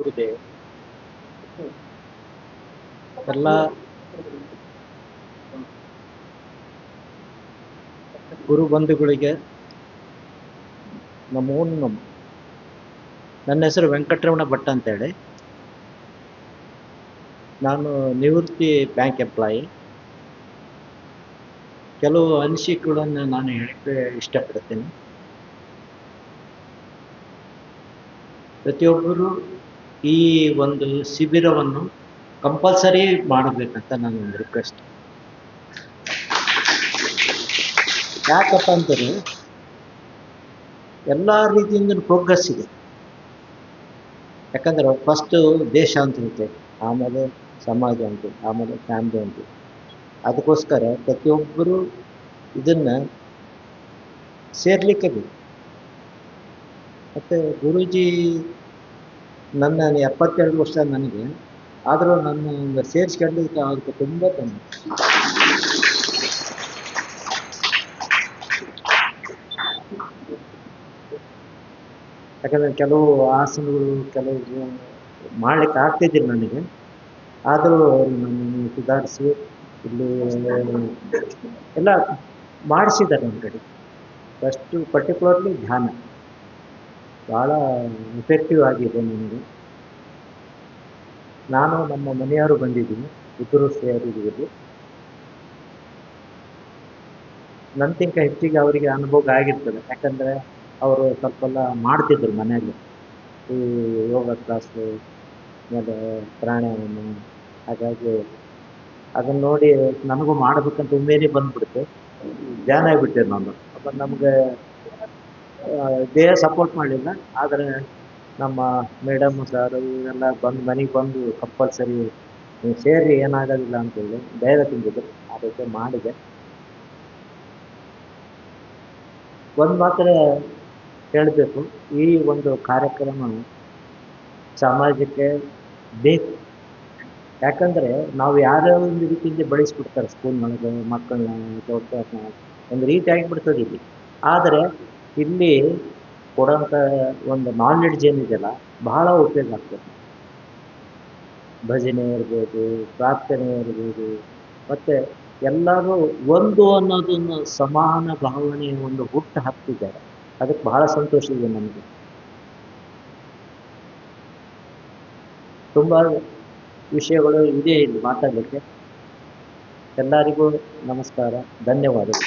ಗುರುದೇವ್ ಎಲ್ಲ ಗುರು ಬಂಧುಗಳಿಗೆ ನಮೋ ನಮ ನನ್ನ ಹೆಸರು ವೆಂಕಟರಮಣ ಭಟ್ ಅಂತೇಳಿ ನಾನು ನಿವೃತ್ತಿ ಬ್ಯಾಂಕ್ ಎಂಪ್ಲಾಯಿ. ಕೆಲವು ಅನಿಸಿಕೆಗಳನ್ನು ನಾನು ಹೇಳಕ್ಕೆ ಇಷ್ಟಪಡ್ತೀನಿ. ಪ್ರತಿಯೊಬ್ಬರು ಈ ಒಂದು ಶಿಬಿರವನ್ನು ಕಂಪಲ್ಸರಿ ಮಾಡಬೇಕಂತ ನನ್ನ ಒಂದು ರಿಕ್ವೆಸ್ಟ್ ಯಾಕಪ್ಪ ಅಂತಾರೆ ಎಲ್ಲ ರೀತಿಯಿಂದ ಪ್ರೋಗ್ರೆಸ್ ಇದೆ. ಯಾಕಂದ್ರೆ ಫಸ್ಟು ದೇಶ ಅಂತ ಇರುತ್ತೆ, ಆಮೇಲೆ ಸಮಾಜ ಅಂತ, ಆಮೇಲೆ ಫ್ಯಾಮಿಲಿ ಅಂತ. ಅದಕ್ಕೋಸ್ಕರ ಪ್ರತಿಯೊಬ್ಬರು ಇದನ್ನು ಸೇರ್ಲಿಕ್ಕೆ ಬೇಕು. ಮತ್ತು ಗುರೂಜಿ ನನ್ನ ಎಪ್ಪತ್ತೆರಡು ವರ್ಷ ನನಗೆ, ಆದರೂ ನನ್ನ ಸೇರಿಸ್ಕೊಳ್ಳಿಕ್ಕೆ ಅದಕ್ಕೆ ತುಂಬ ತೊಂದರೆ ಯಾಕಂದರೆ ಕೆಲವು ಆಸನಗಳು ಕೆಲವು ಮಾಡಲಿಕ್ಕೆ ಆಗ್ತಿದ್ದಿಲ್ಲ ನನಗೆ. ಆದರೂ ನನ್ನನ್ನು ಸುಧಾರಿಸಿ, ಇಲ್ಲಿ ಎಲ್ಲ ಮಾಡಿಸಿದ್ದಾರೆ ನನ್ನ ಕಡೆ. ಫಸ್ಟು ಪರ್ಟಿಕ್ಯುಲರ್ಲಿ ಧ್ಯಾನ. ಭಾಳ ಎಫೆಕ್ಟಿವ್ ಆಗಿದೆ ನನಗೆ ನಾನು ನಮ್ಮ ಮನೆಯವರು ಬಂದಿದ್ದೀನಿ, ಇಬ್ಬರು ಸೇರಿದ್ದೀವಿ ನಂತಿಂಕ ಹೆಚ್ಚಿಗೆ ಅವರಿಗೆ ಅನುಭವ ಆಗಿರ್ತದೆ, ಯಾಕಂದರೆ ಅವರು ಸ್ವಲ್ಪೆಲ್ಲ ಮಾಡ್ತಿದ್ರು ಮನೆಯಲ್ಲಿ. ಈ ಯೋಗ ಕ್ಲಾಸು ಆಮೇಲೆ ಪ್ರಾಣಾಯಾಮ, ಹಾಗಾಗಿ ಅದನ್ನು ನೋಡಿ ನನಗೂ ಮಾಡಬೇಕಂತ ಉಮೇನೆ ಬಂದ್ಬಿಡ್ತು ಧ್ಯಾನ ಆಗಿಬಿಟ್ಟೆ ನಾನು. ಅಪ್ಪ ನಮಗೆ ದೇಹ ಸಪೋರ್ಟ್ ಮಾಡಲಿಲ್ಲ ಆದರೆ ನಮ್ಮ ಮೇಡಮ್ ಸರ್ ಇವರೆಲ್ಲ ಬಂದು ಮನೆಗೆ ಬಂದು ಕಂಪಲ್ಸರಿ ಸೇರಿ ಏನಾಗೋದಿಲ್ಲ ಅಂತೇಳಿ ಧೈರ್ಯ ತುಂಬಿದ್ರು. ಅದಕ್ಕೆ ಮಾಡಿದೆ. ಒಂದು ಮಾತ್ರ ಹೇಳಬೇಕು. ಈ ಒಂದು ಕಾರ್ಯಕ್ರಮ ಸಮಾಜಕ್ಕೆ ಬೇಕು. ಯಾಕಂದರೆ ನಾವು ಯಾರೋ ಒಂದು ರೀತಿಯಿಂದ ಬೆಳೆಸ್ಬಿಡ್ತಾರೆ ಸ್ಕೂಲ್ನೊಳಗೆ ಮಕ್ಕಳನ್ನ ದೊಡ್ಡ ಒಂದು ರೀತಿ ಆಗಿಬಿಡ್ತದೆ ಇಲ್ಲಿ ಆದರೆ ಇಲ್ಲಿ ಕೊಡೋಂಥ ಒಂದು ನಾಲೆಡ್ಜ್ ಏನಿದೆಯಲ್ಲ, ಬಹಳ ಉಪಯೋಗ ಆಗ್ತದೆ. ಭಜನೆ ಇರ್ಬೋದು, ಪ್ರಾರ್ಥನೆ ಇರ್ಬೋದು, ಮತ್ತು ಎಲ್ಲರೂ ಒಂದು ಅನ್ನೋದನ್ನು ಸಮಾನ ಭಾವನೆ ಒಂದು ಹುಟ್ಟು ಹಾಕ್ತಿದ್ದಾರೆ ಅದಕ್ಕೆ ಬಹಳ ಸಂತೋಷ ಇದೆ ನಮಗೆ. ತುಂಬ ವಿಷಯಗಳು ಇದೆ ಇಲ್ಲಿ ಮಾತಾಡಲಿಕ್ಕೆ. ಎಲ್ಲರಿಗೂ ನಮಸ್ಕಾರ, ಧನ್ಯವಾದಗಳು.